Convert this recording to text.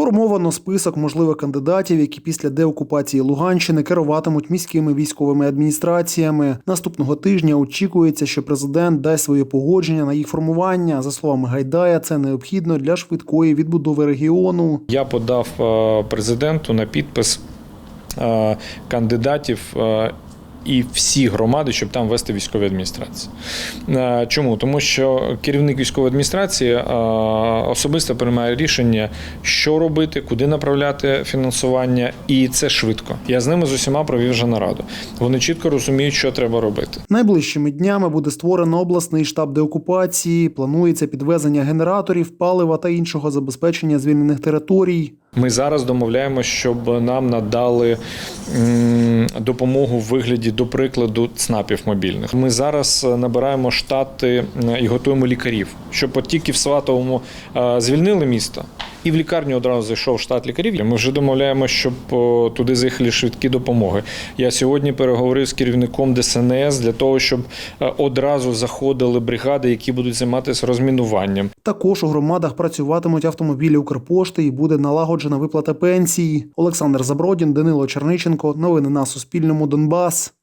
Сформовано список можливих кандидатів, які після деокупації Луганщини керуватимуть міськими військовими адміністраціями. Наступного тижня очікується, що президент дасть своє погодження на їх формування. За словами Гайдая, це необхідно для швидкої відбудови регіону. Я подав е, президенту на підпис е, кандидатів. І всі громади, щоб там вести військові адміністрації. Е, Чому? Тому що керівник військової адміністрації е, особисто приймає рішення, що робити, куди направляти фінансування, і це швидко. Я з ними з усіма провів вже нараду. Вони чітко розуміють, що треба робити. Найближчими днями буде створено обласний штаб деокупації. Планується підвезення генераторів, палива та іншого забезпечення звільнених територій. Ми зараз домовляємо, щоб нам надали допомогу в вигляді, до прикладу, ЦНАПів мобільних. Ми зараз е, набираємо штати і готуємо лікарів, щоб от тільки в Сватовому е, звільнили місто. І в лікарню одразу зайшов штат лікарів. Ми вже домовляємося, щоб туди заїхали швидкі допомоги. Я сьогодні переговорив з керівником ДСНС для того, щоб е, одразу заходили бригади, які будуть займатися розмінуванням. Також у громадах працюватимуть автомобілі Укрпошти і буде налагоджена виплата пенсії. Олександр Забродін, Данило Черниченко. Новини на Суспільному. Донбас.